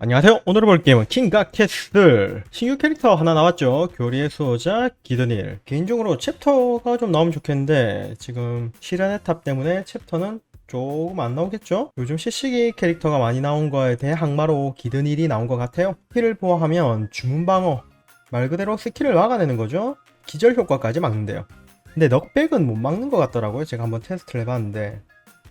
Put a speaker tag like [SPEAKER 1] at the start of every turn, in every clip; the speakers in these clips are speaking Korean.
[SPEAKER 1] 안녕하세요. 오늘 볼 게임은 킹과 캐슬 신규 캐릭터 하나 나왔죠. 교리의 수호자 기드닐. 개인적으로 챕터가 좀 나오면 좋겠는데 지금 시련의 탑 때문에 챕터는 조금 안 나오겠죠? 요즘 시시기 캐릭터가 많이 나온 거에 대해 항마로 기드닐이 나온 것 같아요. 힐을 보호하면 주문 방어 말 그대로 스킬을 막아내는 거죠. 기절 효과까지 막는데요. 근데 넉백은 못 막는 것 같더라고요. 제가 한번 테스트를 해봤는데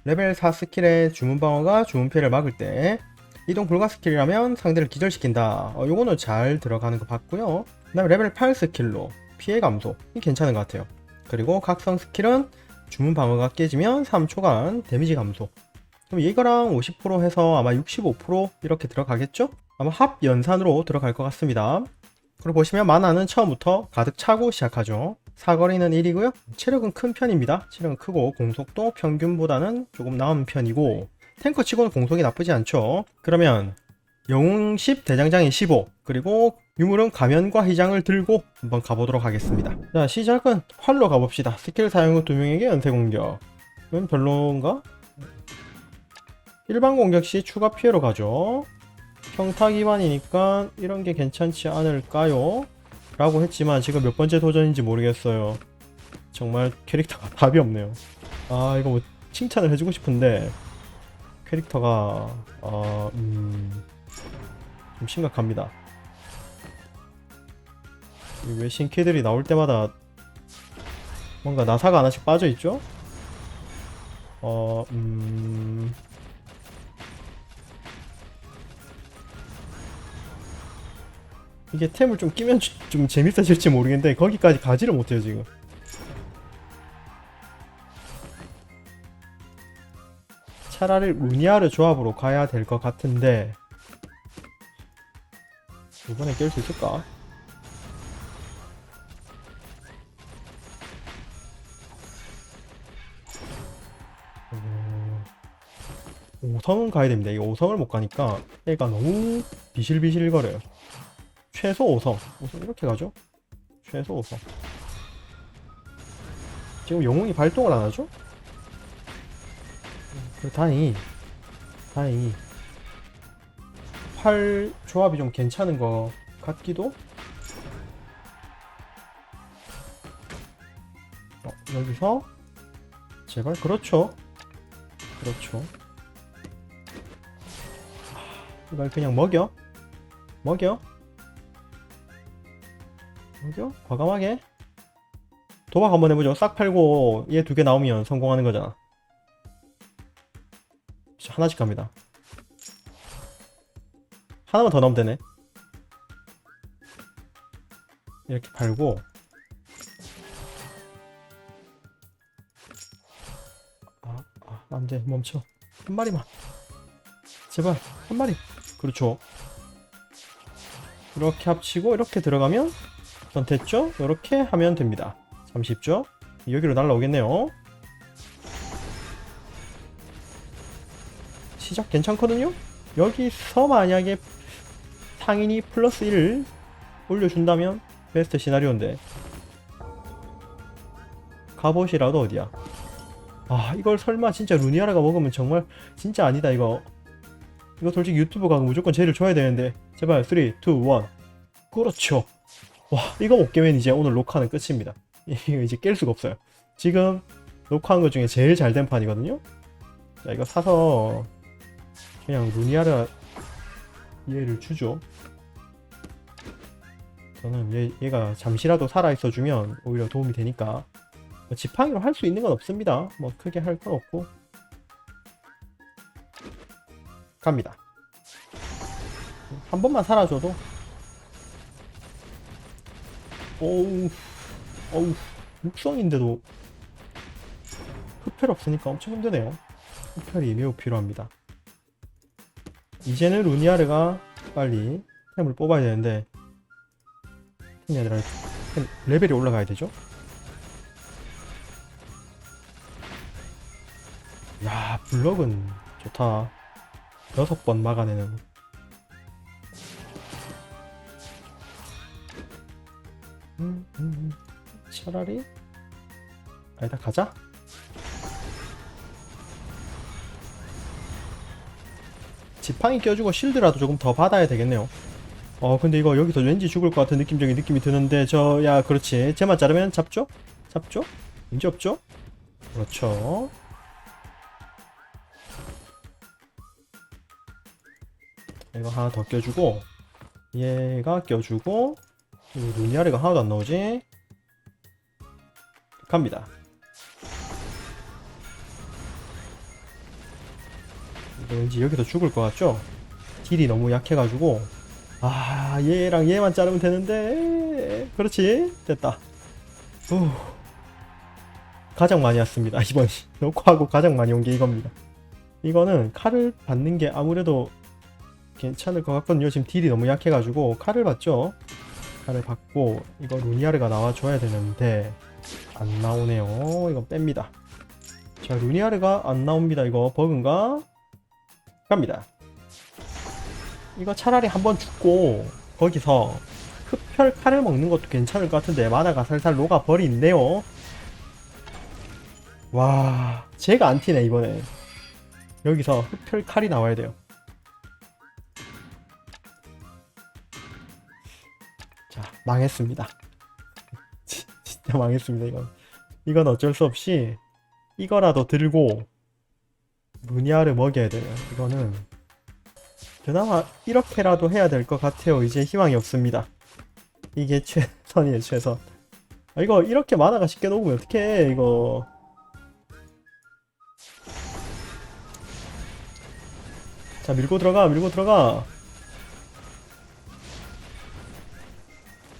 [SPEAKER 1] 레벨 4 스킬의 주문 방어가 주문 피해를 막을 때 이동 불가 스킬이라면 상대를 기절시킨다. 어, 요거는 잘 들어가는 거 봤고요. 그 다음에 레벨 8 스킬로 피해 감소. 이 괜찮은 것 같아요. 그리고 각성 스킬은 주문 방어가 깨지면 3초간 데미지 감소. 그럼 이거랑 50% 해서 아마 65% 이렇게 들어가겠죠? 아마 합 연산으로 들어갈 것 같습니다. 그리고 보시면 만화는 처음부터 가득 차고 시작하죠. 사거리는 1이고요. 체력은 큰 편입니다. 체력은 크고 공속도 평균보다는 조금 나은 편이고 탱커 치고는 공속이 나쁘지 않죠. 그러면 영웅 10, 대장장이 15, 그리고 유물은 가면과 희장을 들고 한번 가보도록 하겠습니다. 자, 시작은 활로 가봅시다. 스킬 사용 후 두 명에게 연쇄 공격. 이건 별론가? 일반 공격 시 추가 피해로 가죠. 평타 기반이니까 이런 게 괜찮지 않을까요? 라고 했지만 지금 몇 번째 도전인지 모르겠어요. 정말 캐릭터가 답이 없네요. 아, 이거 뭐 칭찬을 해주고 싶은데 캐릭터가 어, 음, 좀 심각합니다. 이 외신 키들이 나올 때마다 뭔가 나사가 하나씩 빠져 있죠? 어, 음. 이게 템을 좀 끼면 주- 좀 재밌어질지 모르겠는데 거기까지 가지를 못해요 지금. 차라리 루니아르 조합으로 가야 될 것 같은데 이번에 깰 수 있을까? 어, 5성은 가야 됩니다. 이 5성을 못 가니까 애가 너무 비실비실거려요. 최소 5성. 5성 이렇게 가죠? 최소 5성. 지금 영웅이 발동을 안 하죠? 그 다행히 다행히 활 조합이 좀 괜찮은 것 같기도? 어, 여기서? 제발 그렇죠. 그렇죠. 아, 이걸 그냥 먹여? 먹여? 먹여? 과감하게? 도박 한번 해보죠. 싹 팔고 얘 두 개 나오면 성공하는 거잖아. 자, 하나씩 갑니다. 하나만 더 넣으면 되네. 이렇게 팔고 아, 아, 안 돼. 멈춰. 한 마리만. 제발, 한 마리. 그렇죠. 이렇게 합치고 이렇게 들어가면 전 됐죠? 이렇게 하면 됩니다. 참 쉽죠? 여기로 날라오겠네요. 시작 괜찮거든요? 여기서 만약에 상인이 플러스 1을 올려준다면 베스트 시나리오인데. 갑옷이라도 어디야? 아 이걸 설마 진짜 루니아라가 먹으면 정말 진짜 아니다 이거. 이거 솔직히 유튜브 가면 무조건 제일 줘야 되는데. 제발 3, 2, 1 그렇죠. 와 이거 못 깨면 이제 오늘 녹화는 끝입니다. 이거 이제 깰 수가 없어요. 지금 녹화한 것 중에 제일 잘 된 판이거든요. 자 이거 사서 그냥 루니아라 얘를 주죠. 저는 얘, 얘가 잠시라도 살아있어 주면 오히려 도움이 되니까 뭐 지팡이로 할 수 있는 건 없습니다. 뭐 크게 할 건 없고 갑니다. 한 번만 살아줘도 오우 어우 육성인데도 흡혈 없으니까 엄청 힘드네요. 흡혈이 매우 필요합니다. 이제는 루니아르가 빨리 템을 뽑아야 되는데 템이 아니라 템 레벨이 올라가야 되죠? 야 블럭은 좋다. 여섯 번 막아내는. 음, 음, 음. 차라리 아니다 가자 지팡이 껴주고 실드라도 조금 더 받아야 되겠네요. 어 근데 이거 여기서 왠지 죽을 것 같은 느낌적인 느낌이 드는데 저 야 그렇지 쟤만 자르면 잡죠? 잡죠? 문제 없죠? 그렇죠. 이거 하나 더 껴주고 얘가 껴주고 이 눈이 아래가 하나도 안 나오지? 갑니다. 왠지 여기서 죽을 것 같죠? 딜이 너무 약해가지고. 아 얘랑 얘만 자르면 되는데. 그렇지? 됐다. 후. 가장 많이 왔습니다 이번 녹화하고 가장 많이 온 게 이겁니다. 이거는 칼을 받는 게 아무래도 괜찮을 것 같거든요. 지금 딜이 너무 약해가지고 칼을 받죠? 칼을 받고 이거 루니아르가 나와줘야 되는데 안 나오네요. 이건 뺍니다. 자 루니아르가 안 나옵니다 이거. 버그인가 갑니다 이거 차라리 한번 죽고 거기서 흡혈 칼을 먹는 것도 괜찮을 것 같은데 마나가 살살 녹아 버리네요. 와, 제가 안 튀네 이번에. 여기서 흡혈 칼이 나와야 돼요. 자, 망했습니다. 진- 진짜 망했습니다 이건. 이건 어쩔 수 없이 이거라도 들고 루니아를 먹여야 돼요. 이거는 그나마 이렇게라도 해야 될 것 같아요. 이제 희망이 없습니다. 이게 최선이에요, 최선. 아, 이거 이렇게 만화가 쉽게 녹으면 어떡해, 이거. 자, 밀고 들어가, 밀고 들어가.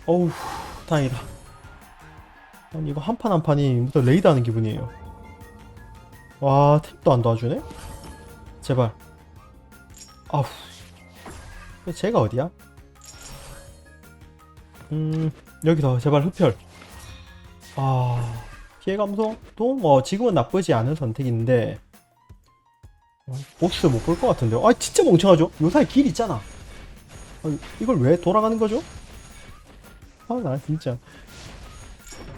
[SPEAKER 1] 어우, 다행이다. 아니, 이거 한 판 한 판이 무슨 레이드 하는 기분이에요. 와, 탭도 안 도와주네? 제발. 아우. 제가 어디야? 음 여기서 제발 흡혈. 아 피해 감소도 뭐 지금은 나쁘지 않은 선택인데. 어, 보스 못 볼 것 같은데요? 아 진짜 멍청하죠? 요사이 길 있잖아. 아, 이걸 왜 돌아가는 거죠? 아 나 진짜.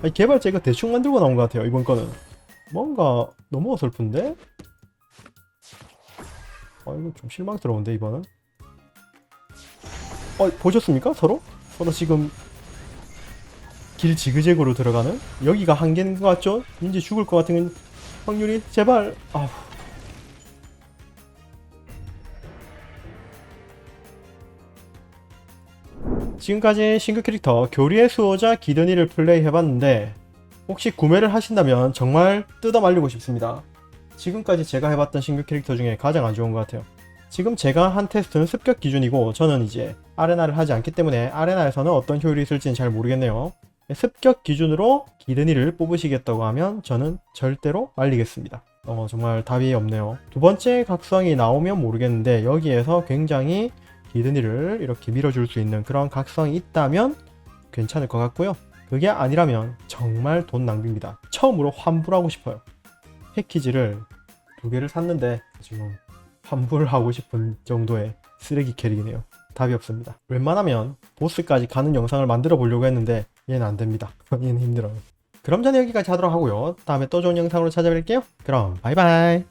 [SPEAKER 1] 아니, 개발자 이거 대충 만들고 나온 것 같아요 이번 거는 뭔가 너무 어설픈데? 아 이거 좀 실망스러운데 이번은 어, 보셨습니까? 서로? 서로 지금 길 지그재그로 들어가는? 여기가 한계인 것 같죠? 이제 죽을 것 같은 확률이 제발 아후 지금까지 신규 캐릭터 교리의 수호자 기드니를 플레이해봤는데 혹시 구매를 하신다면 정말 뜯어 말리고 싶습니다. 지금까지 제가 해봤던 신규 캐릭터 중에 가장 안 좋은 것 같아요. 지금 제가 한 테스트는 습격 기준이고 저는 이제 아레나를 하지 않기 때문에 아레나에서는 어떤 효율이 있을지는 잘 모르겠네요. 습격 기준으로 기드니를 뽑으시겠다고 하면 저는 절대로 말리겠습니다. 어, 정말 답이 없네요. 두 번째 각성이 나오면 모르겠는데 여기에서 굉장히 기드니를 이렇게 밀어줄 수 있는 그런 각성이 있다면 괜찮을 것 같고요. 그게 아니라면 정말 돈 낭비입니다. 처음으로 환불하고 싶어요. 패키지를 두 개를 샀는데 지금 환불 하고 싶은 정도의 쓰레기 캐릭이네요. 답이 없습니다. 웬만하면 보스까지 가는 영상을 만들어 보려고 했는데 얘는 안 됩니다. 얘는 힘들어요. 그럼 저는 여기까지 하도록 하고요. 다음에 또 좋은 영상으로 찾아뵐게요. 그럼 바이바이.